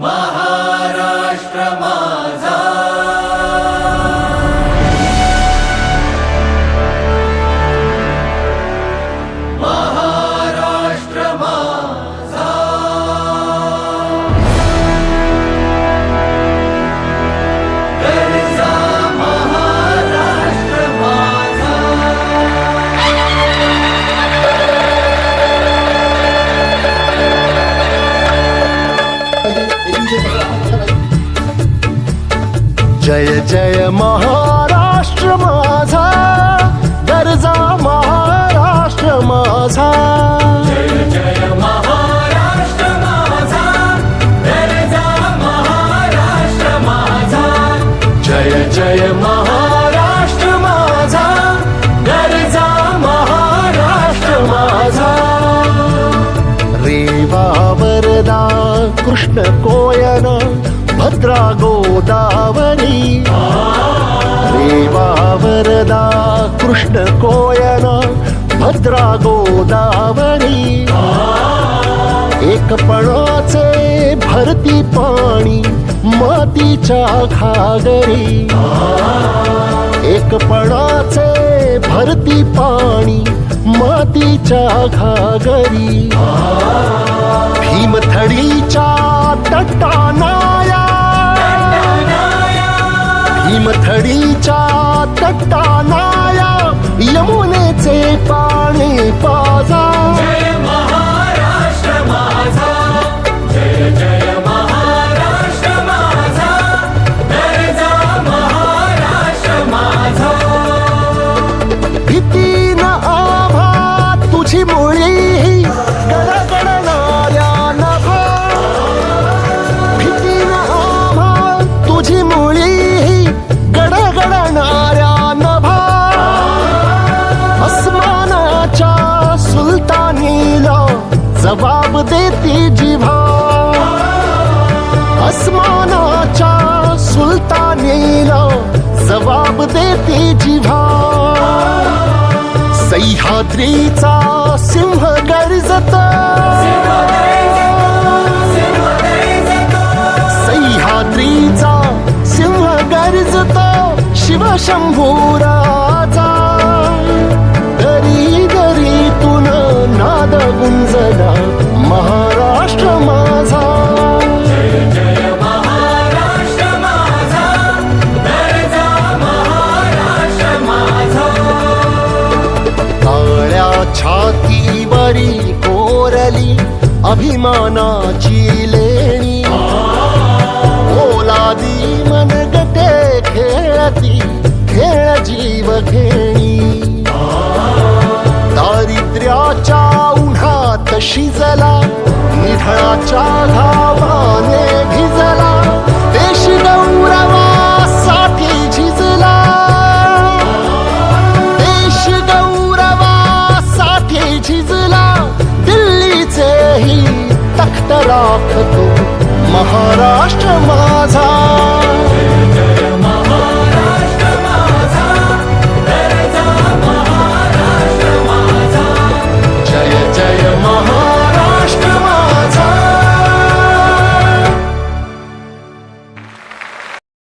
महाराष्ट्र माझा जय जय महाराष्ट्र माझा गरजा महाराष्ट्र माझा. जय महाराष्ट्र माझा गरजा महाराष्ट्र माझा जय जय महाराष्ट्र माझा गरजा महाराष्ट्र माझा. रेवा वरदा कृष्ण कोयना भद्रा गोदावरी रेवा वरदा कृष्ण कोयना भद्रा गोदावरी एकपणाचे भरती पाणी मातीच्या घागरी। एकपणाचे भरती पाणी मातीच्या घागरी। भीमथडीच्या तटानाया हिमथडीच्या तट्टानाया यमुनेचे पाणी पा देती जिव्हा अस्मानाच्या सुलतानीला जबाब देती जिव्हा सह्याद्रीचा सिंह गर्जत. सह्याद्रीचा सिंह गर्जत. शिवशंभूराचा छातीवरी कोरली अभिमानाची लेणी. ओलादी मनगटे खेळती खेळ जीव खेणी दारिद्र्याच्या उन्हात शिजला निधळाच्या घावाने भिजला. देश गौरवा राखतो महाराष्ट्र माझा.